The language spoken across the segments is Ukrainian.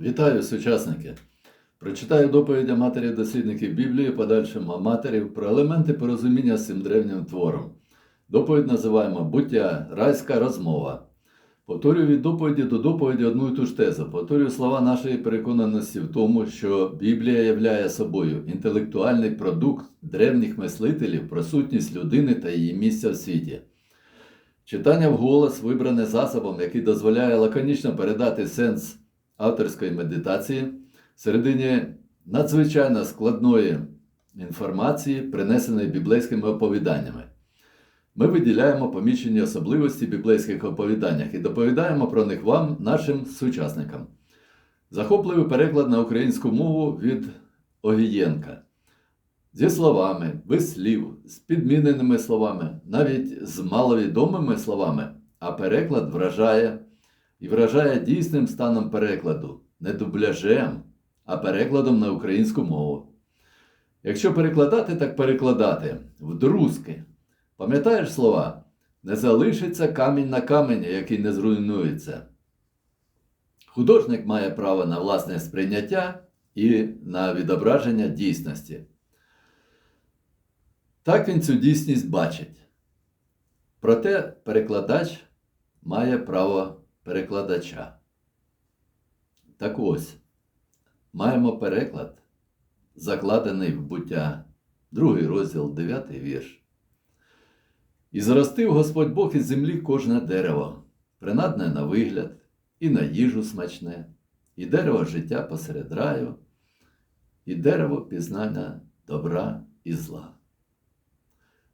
Вітаю, сучасники! Прочитаю доповідь матерів дослідників Біблії, подальшим матерів про елементи порозуміння з цим древнім твором. Доповідь називаємо Буття, райська розмова. Повторюю від доповіді до доповіді одну і ту ж тезу. Повторюю слова нашої переконаності в тому, що Біблія являє собою інтелектуальний продукт древніх мислителів про сутність людини та її місця в світі. Читання вголос вибране засобом, який дозволяє лаконічно передати сенс авторської медитації середині надзвичайно складної інформації, принесеної біблейськими оповіданнями. Ми виділяємо помічені особливості біблейських оповіданнях і доповідаємо про них вам, нашим сучасникам. Захопливий переклад на українську мову від Огієнка. Зі словами, без слів, з підміненими словами, навіть з маловідомими словами, а переклад вражає і вражає дійсним станом перекладу, не дубляжем, а перекладом на українську мову. Якщо перекладати, так перекладати вдрузки. Пам'ятаєш слова? Не залишиться камінь на камені, який не зруйнується. Художник має право на власне сприйняття і на відображення дійсності. Так він цю дійсність бачить. Проте перекладач має право перекладача. Так ось, маємо переклад, закладений в буття, другий розділ, дев'ятий вірш. І зростив Господь Бог із землі кожне дерево, принадне на вигляд, і на їжу смачне, і дерево життя посеред раю, і дерево пізнання добра і зла.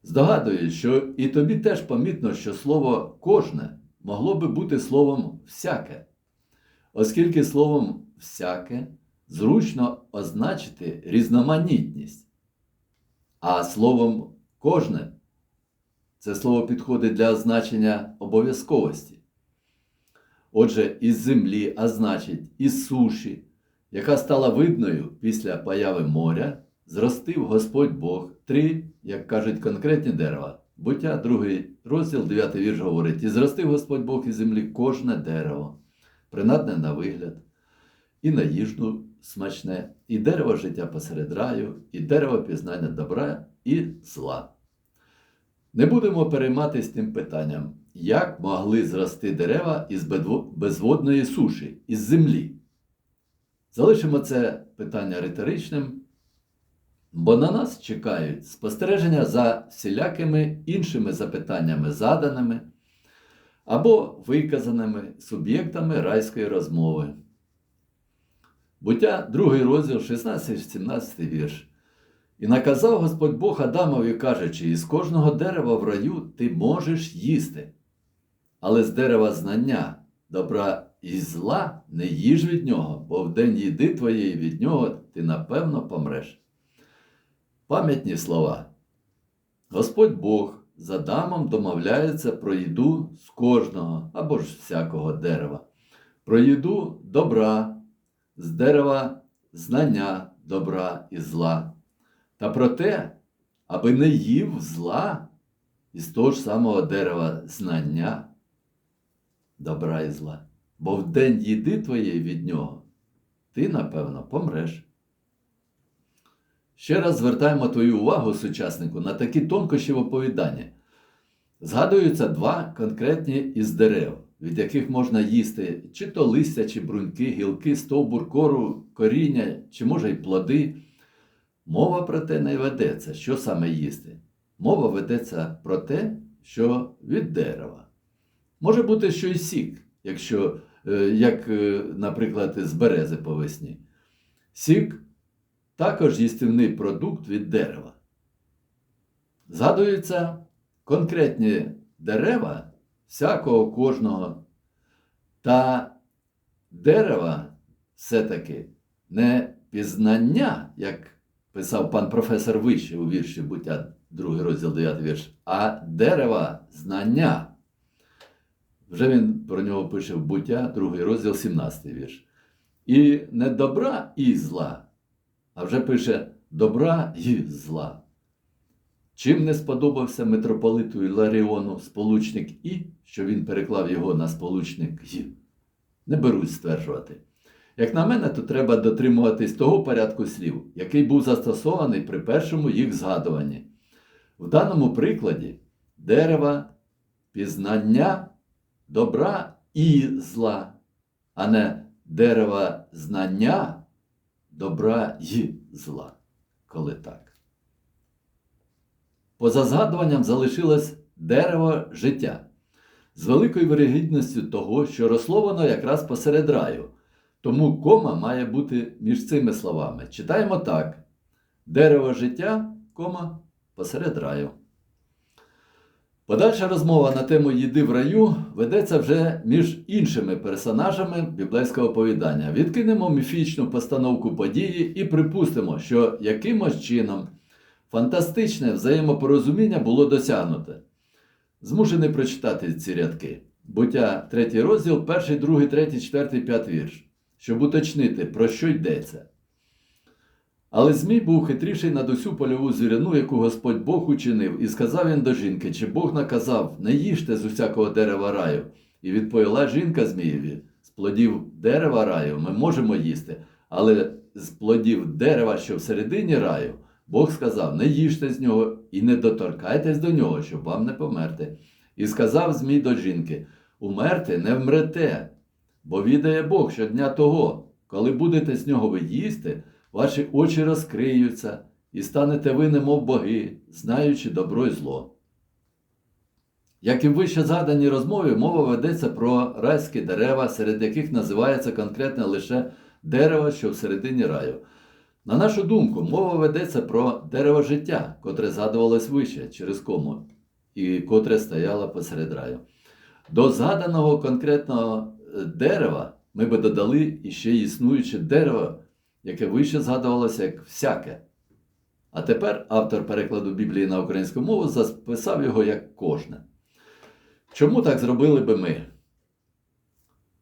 Здогадуюсь, що і тобі теж помітно, що слово кожне могло би бути словом всяке, оскільки словом всяке зручно означити різноманітність, а словом кожне це слово підходить для означення обов'язковості. Отже, із землі, а значить, із суші, яка стала видною після появи моря, зростив Господь Бог три, як кажуть, конкретні дерева. Буття, другий розділ, 9 вірш говорить: І зростив Господь Бог із землі кожне дерево, принадне на вигляд, і на їжну смачне, і дерево життя посеред раю, і дерево пізнання добра і зла. Не будемо перейматися тим питанням, як могли зрости дерева із безводної суші, із землі. Залишимо це питання риторичним, бо на нас чекають спостереження за всілякими іншими запитаннями, заданими або виказаними суб'єктами райської розмови. Буття, другий розділ, 16-17 вірш. І наказав Господь Бог Адамові, кажучи, із кожного дерева в раю ти можеш їсти, але з дерева знання, добра і зла не їж від нього, бо в день їди твоєї від нього ти напевно помреш. Пам'ятні слова. Господь Бог з Адамом домовляється про їду з кожного або ж всякого дерева, про їду добра, з дерева знання добра і зла та про те, аби не їв зла із того ж самого дерева знання добра і зла. Бо в день їди твоєї від нього, ти, напевно, помреш. Ще раз звертаємо твою увагу, сучаснику, на такі тонкощі в оповіданні. Згадуються два конкретні із дерев, від яких можна їсти чи то листя, чи бруньки, гілки, стовбур, кору, коріння, чи може й плоди. Мова про те не ведеться, що саме їсти. Мова ведеться про те, що від дерева. Може бути, що й сік, якщо, е, як, е, наприклад, з берези по весні. Сік також їстівний продукт від дерева. Згадуються конкретні дерева всякого кожного. Та дерева все-таки не пізнання, як писав пан професор Вище у вірші буття, другий розділ 9 вірш, а дерева знання. Вже він про нього пише в буття, другий розділ 17 вірш. І не добра і зла, а вже пише добра і зла. Чим не сподобався митрополиту Іларіону сполучник І, що він переклав його на сполучник І, не берусь стверджувати. Як на мене, то треба дотримуватись того порядку слів, який був застосований при першому їх згадуванні. В даному прикладі дерева пізнання добра і зла, а не дерева знання добра і зла, коли так. Поза згадуванням залишилось дерево життя з великою вирогідністю того, що росло воно якраз посеред раю. Тому кома має бути між цими словами. Читаємо так: дерево життя, кома посеред раю. Подальша розмова на тему їди в раю ведеться вже між іншими персонажами біблейського оповідання. Відкинемо міфічну постановку події і припустимо, що якимось чином фантастичне взаємопорозуміння було досягнуте. Змушений прочитати ці рядки. Буття 3 розділ, 1, 2, 3, 4, 5 вірш, щоб уточнити, про що йдеться. Але Змій був хитріший над усю польову звірину, яку Господь Бог учинив, і сказав він до жінки, чи Бог наказав, не їжте з усякого дерева раю. І відповіла жінка Змієві: з плодів дерева раю ми можемо їсти, але з плодів дерева, що всередині раю, Бог сказав: не їжте з нього і не доторкайтесь до нього, щоб вам не померти. І сказав Змій до жінки: Умерти не вмрете, бо відає Бог щодня того, коли будете з нього ви їсти, ваші очі розкриються, і станете ви, немов боги, знаючи добро і зло. Як і в вище згаданій розмові, мова ведеться про райські дерева, серед яких називається конкретно лише дерево, що всередині раю. На нашу думку, мова ведеться про дерево життя, котре згадувалось вище через кому, і котре стояло посеред раю. До згаданого конкретного е, дерева ми би додали іще існуюче дерево, яке вище згадувалося як всяке. А тепер автор перекладу Біблії на українську мову записав його як кожне. Чому так зробили би ми?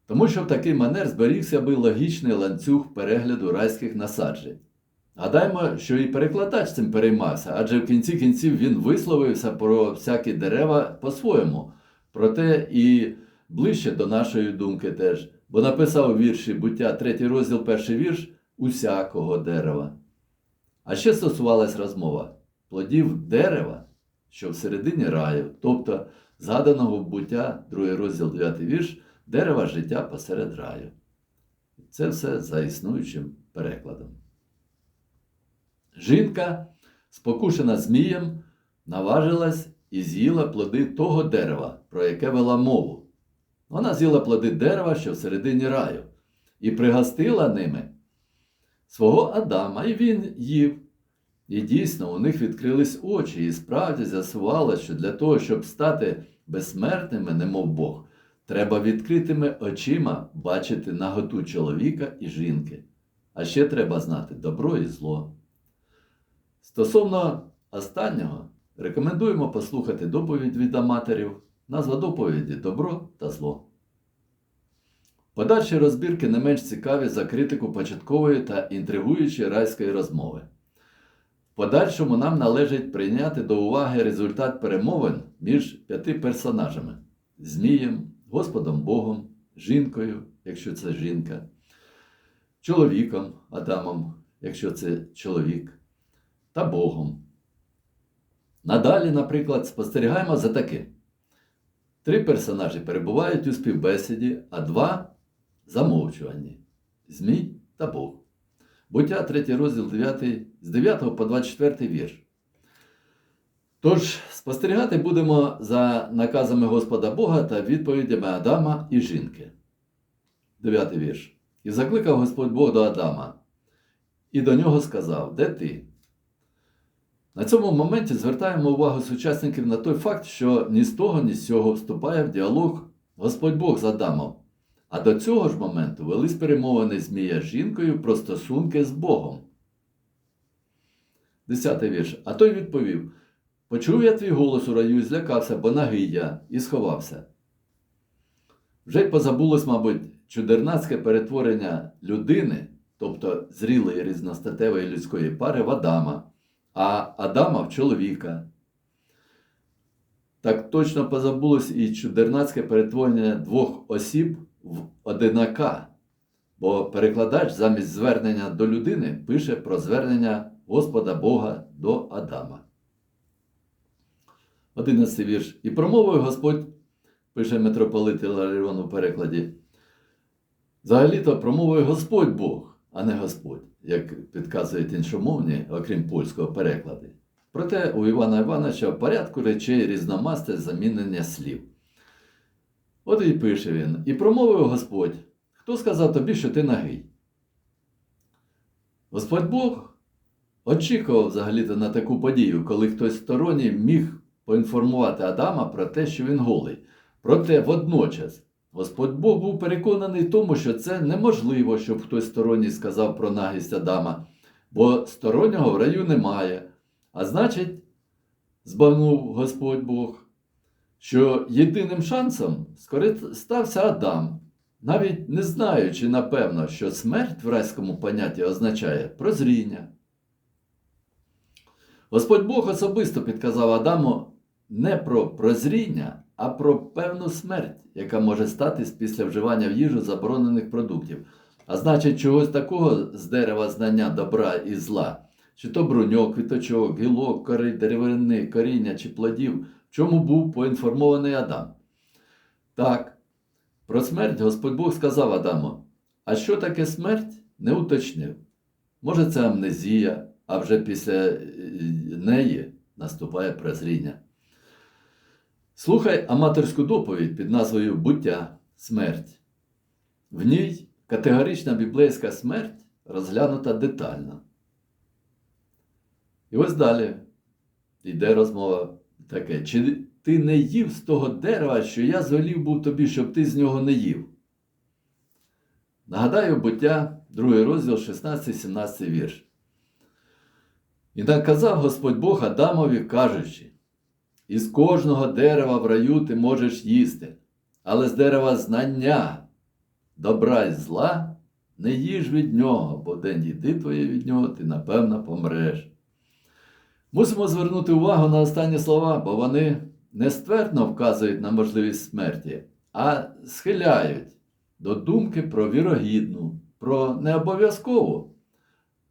Тому що в такий манер зберігся би логічний ланцюг перегляду райських насаджень. Гадаємо, що і перекладач цим переймався, адже в кінці кінців він висловився про всякі дерева по-своєму, проте і ближче до нашої думки теж, бо написав у вірші буття 3 розділ, перший вірш усякого дерева. А ще стосувалась розмова плодів дерева, що всередині раю, тобто згаданого буття, 2 розділ 9 вірш, дерева життя посеред раю. Це все за існуючим перекладом. Жінка, спокушена Змієм, наважилась і з'їла плоди того дерева, про яке вела мову. Вона з'їла плоди дерева, що всередині раю, і пригостила ними свого Адама, і він їв. І дійсно у них відкрились очі, і справді з'ясувалося, що для того, щоб стати безсмертними, немов Бог, треба відкритими очима бачити наготу чоловіка і жінки. А ще треба знати добро і зло. Стосовно останнього, рекомендуємо послухати доповідь від аматорів, назва доповіді Добро та зло. Подальші розбірки не менш цікаві за критику початкової та інтригуючої райської розмови. Подальшому нам належить прийняти до уваги результат перемовин між п'яти персонажами: Змієм, Господом Богом, жінкою, якщо це жінка, чоловіком Адамом, якщо це чоловік та Богом. Надалі, наприклад, спостерігаємо за таким. Три персонажі перебувають у співбесіді, а два замовчуванні Змій та Бог. Буття 3 розділ 9, з 9 по 24 вірш. Тож, спостерігати будемо за наказами Господа Бога та відповідями Адама і жінки. 9 вірш. І закликав Господь Бог до Адама. І до нього сказав: Де ти? На цьому моменті звертаємо увагу сучасників на той факт, що ні з того, ні з цього вступає в діалог Господь Бог з Адамом. А до цього ж моменту велись перемовини Змія з жінкою про стосунки з Богом. Десятий вірш. А той відповів: Почув я твій голос у раю і злякався, бо нагий я, і сховався. Вже й позабулось, мабуть, чудернацьке перетворення людини, тобто зрілої різностатевої людської пари в Адама а Адама в чоловіка. Так точно позабулось і чудернацьке перетворення двох осіб в одинака, Бо перекладач замість звернення до людини пише про звернення Господа Бога до Адама. Одинадцятий вірш. І промовив Господь, пише митрополит Іларіон у перекладі. Взагалі-то промовив Господь Бог, а не Господь, як підказують іншомовні, окрім польського переклади. Проте у Івана Івановича в порядку речей різномасте замінення слів. От і пише він: І промовив Господь, хто сказав тобі, що ти нагий? Господь Бог очікував взагалі-то на таку подію, коли хтось сторонній міг поінформувати Адама про те, що він голий. Проте водночас Господь Бог був переконаний тому, що це неможливо, щоб хтось сторонній сказав про нагість Адама, бо стороннього в раю немає. А значить, збагнув Господь Бог, що єдиним шансом скористався Адам, навіть не знаючи, напевно, що смерть в райському понятті означає прозріння. Господь Бог особисто підказав Адаму не про прозріння, а про певну смерть, яка може статись після вживання в їжу заборонених продуктів. А значить, чогось такого з дерева знання добра і зла, чи то бруньок, квіточок, гілок, кори, деревини, коріння чи плодів, чому був поінформований Адам. Так, про смерть Господь Бог сказав Адаму, а що таке смерть, не уточнив. Може, це амнезія, а вже після е, неї наступає прозріння. Слухай аматорську доповідь під назвою Буття смерть. В ній категорична біблейська смерть розглянута детально. І ось далі йде розмова таке. Чи ти не їв з того дерева, що я звелів був тобі, щоб ти з нього не їв? Нагадаю, буття, другий розділ, 16-17 вірш. І наказав Господь Бог Адамові, кажучи, із кожного дерева в раю ти можеш їсти, але з дерева знання, добра й зла не їж від нього, бо день їди твоє від нього, ти напевно помреш. Мусимо звернути увагу на останні слова, бо вони не ствердно вказують на можливість смерті, а схиляють до думки про вірогідну, про необов'язкову,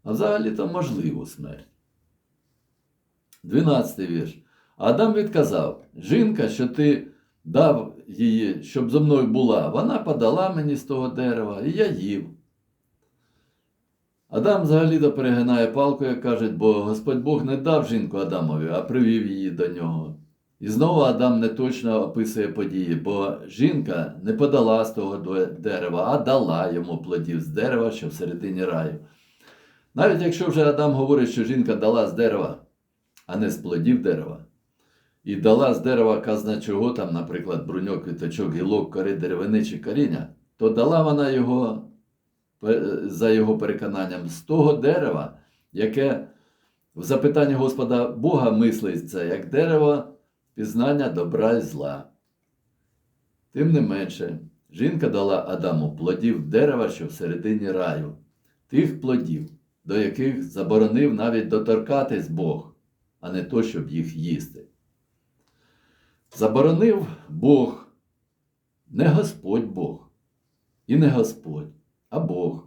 а взагалі-то можливу смерть. 12 вірш. Адам відказав: Жінка, що ти дав її, щоб зо мною була, вона подала мені з того дерева, і я їв. Адам взагалі-то перегинає палку, як кажуть, бо Господь Бог не дав жінку Адамові, а привів її до нього. І знову Адам не точно описує події, бо жінка не подала з того дерева, а дала йому плодів з дерева, що всередині раю. Навіть якщо вже Адам говорить, що жінка дала з дерева, а не з плодів дерева, і дала з дерева казна чого, там, наприклад, бруньок, квіточок, гілок, кори деревини чи коріння, то дала вона його, за його переконанням, з того дерева, яке в запитанні Господа Бога мислиться, як дерево пізнання добра і зла. Тим не менше, жінка дала Адаму плодів дерева, що всередині раю, тих плодів, до яких заборонив навіть доторкатись Бог, а не то, щоб їх їсти. Заборонив Бог, не Господь Бог, і не Господь, а Бог.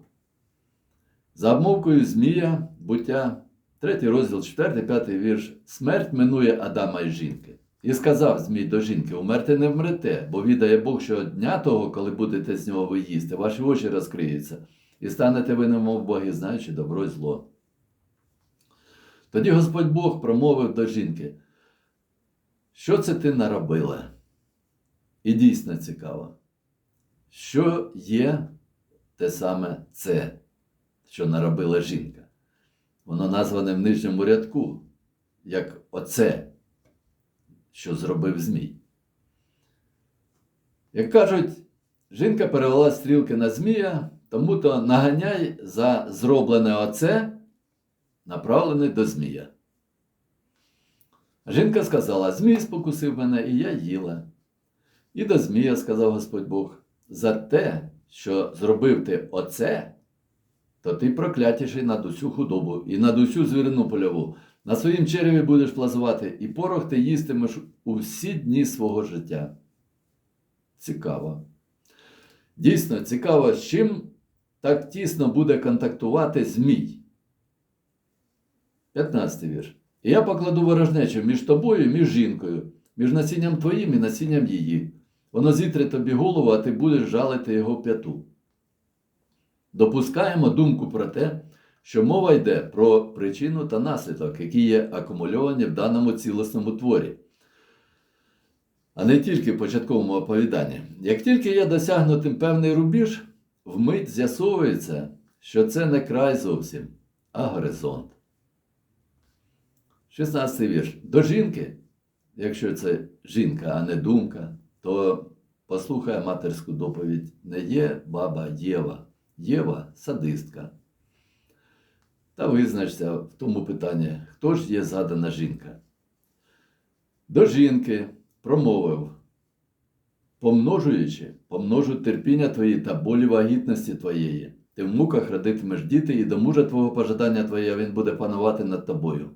За обмовкою Змія, буття, 3 розділ, 4, 5 вірш, смерть минує Адама і жінки. І сказав Змій до жінки: умерти не вмрете, бо відає Бог, що дня того, коли будете з нього ви їсти, ваші очі розкриються, і станете ви немов Боги, знаючи добро і зло. Тоді Господь Бог промовив до жінки, що це ти наробила? І дійсно цікаво, що є те саме це, що наробила жінка. Воно назване в нижньому рядку, як оце, що зробив Змій. Як кажуть, жінка перевела стрілки на Змія, тому то наганяй за зроблене оце, направлене до Змія. Жінка сказала: Змій спокусив мене, і я їла. І до Змія сказав Господь Бог: за те, що зробив ти оце, то ти проклятіший над усю худобу і над усю звірину польову. На своїм череві будеш плазувати, і порох ти їстимеш у всі дні свого життя. Цікаво. Дійсно, цікаво, з чим так тісно буде контактувати змій. 15 вірш. І я покладу ворожнечу між тобою і між жінкою, між насінням твоїм і насінням її. Воно зітре тобі голову, а ти будеш жалити його п'яту. Допускаємо думку про те, що мова йде про причину та наслідок, які є акумульовані в даному цілісному творі, а не тільки в початковому оповіданні. Як тільки є досягнутим певний рубіж, вмить з'ясовується, що це не край зовсім, а горизонт. 16 вірш. До жінки, якщо це жінка, а не думка, то послухай матерську доповідь: не є баба Єва. Єва садистка. Та визначся в тому питанні, хто ж є задана жінка. До жінки промовив, помножуючи, помножу терпіння твої та болі вагітності твоєї. Ти в муках родитимеш діти, і до мужа твого пожадання твоє він буде панувати над тобою.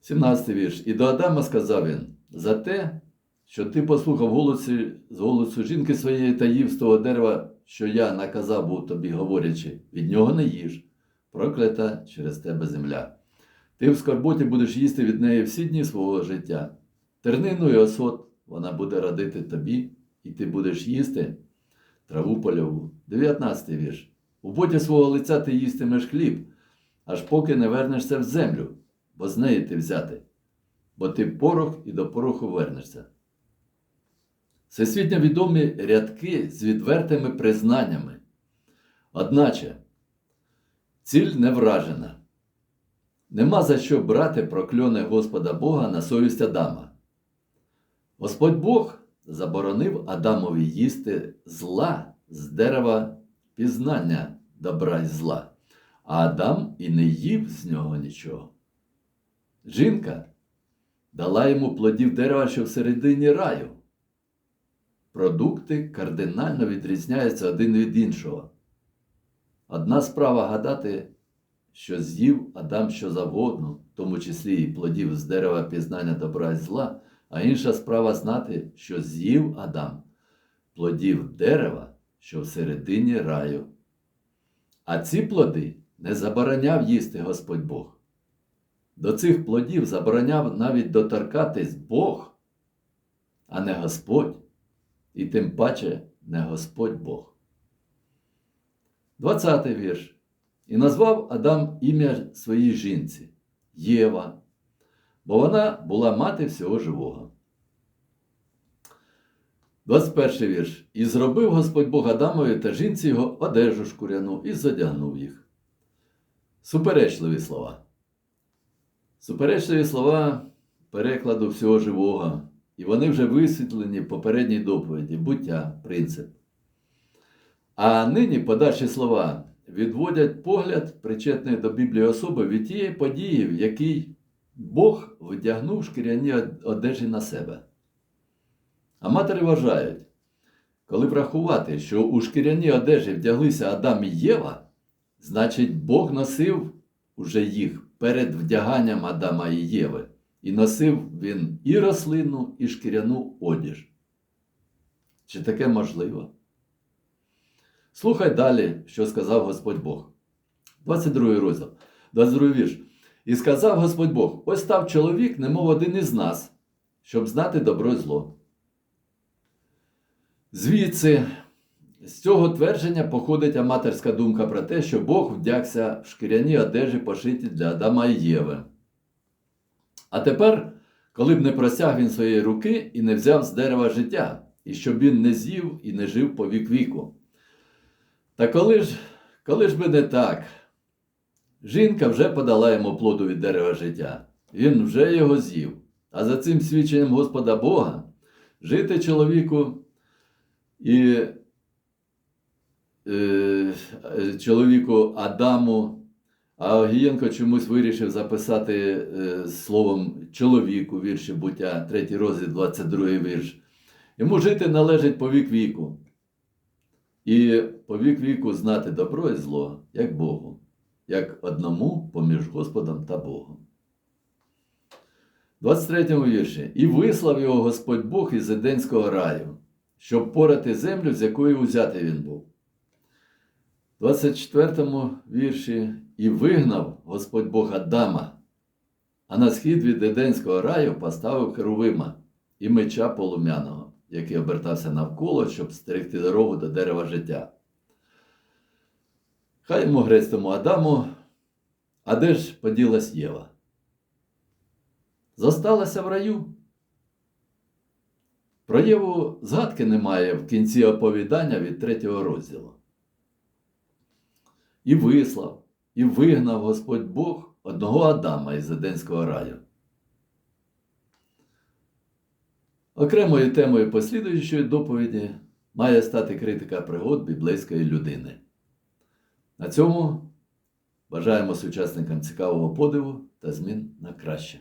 17 вірш. І до Адама сказав він: за те, що ти послухав голосі, з голосу жінки своєї та їв з того дерева, що я наказав був тобі, говорячи, від нього не їж, проклята через тебе земля. Ти в скорботі будеш їсти від неї всі дні свого життя. Тернину і осот вона буде родити тобі, і ти будеш їсти траву польову. 19 вірш. У поті свого лиця ти їстимеш хліб, аж поки не вернешся в землю, бо з неї ти взяти, бо ти порох і до пороху вернешся. Всесвітньо відомі рядки з відвертими признаннями. Одначе, ціль не вражена. Нема за що брати прокльони Господа Бога на совість Адама. Господь Бог заборонив Адамові їсти зла з дерева пізнання добра й зла, а Адам і не їв з нього нічого. Жінка дала йому плодів дерева, що всередині раю. Продукти кардинально відрізняються один від іншого. Одна справа гадати, що з'їв Адам що завгодно, в тому числі і плодів з дерева пізнання добра і зла, а інша справа знати, що з'їв Адам плодів дерева, що всередині раю. А ці плоди не забороняв їсти Господь Бог. До цих плодів забороняв навіть доторкатись Бог, а не Господь, і тим паче не Господь Бог. 20 вірш. І назвав Адам ім'я своїй жінці Єва, бо вона була мати всього живого. 21 вірш. І зробив Господь Бог Адамові та жінці його одежу шкуряну і задягнув їх. Суперечливі слова. Суперечливі слова перекладу всього живого, і вони вже висвітлені в попередній доповіді, буття, принцип. А нині подальші слова відводять погляд причетної до Біблії особи від тієї події, в якій Бог вдягнув шкіряні одежі на себе. Аматори вважають, коли врахувати, що у шкіряні одежі вдяглися Адам і Єва, значить Бог носив уже їх перед вдяганням Адама і Єви, і носив він і рослинну, і шкіряну одіж. Чи таке можливо? Слухай далі, що сказав Господь Бог. 22 розділ, 22 вірш. І сказав Господь Бог: ось став чоловік, немов один із нас, щоб знати добро і зло. Звідси, з цього твердження походить аматорська думка про те, що Бог вдягся в шкіряні одежі, пошиті для Адама і Єви. А тепер, коли б не просяг він своєї руки і не взяв з дерева життя, і щоб він не з'їв і не жив по вік віку. Та коли ж, коли ж би не так, жінка вже подала йому плоду від дерева життя, він вже його з'їв. А за цим свідченням Господа Бога жити чоловіку і е, чоловіку Адаму, а Огієнко чомусь вирішив записати е, словом чоловіку вірші буття, 3 розділ, 22 вірш. Йому жити належить по вік віку. І по вік віку знати добро і зло, як Богу, як одному поміж Господом та Богом. 23 вірші. І вислав його Господь Бог із Еденського раю, щоб порати землю, з якої узяти він був. В 24 вірші і вигнав Господь Бог Адама, а на схід від Еденського раю поставив Херувима і меча полум'яного, який обертався навколо, щоб стерегти дорогу до дерева життя. Хай йому грець тому Адаму, а де ж поділась Єва? Зосталася в раю. Про Єву згадки немає в кінці оповідання від третього розділу. І вислав, і вигнав Господь Бог одного Адама із Еденського раю. Окремою темою послідуючої доповіді має стати критика пригод біблейської людини. На цьому бажаємо сучасникам цікавого подиву та змін на краще.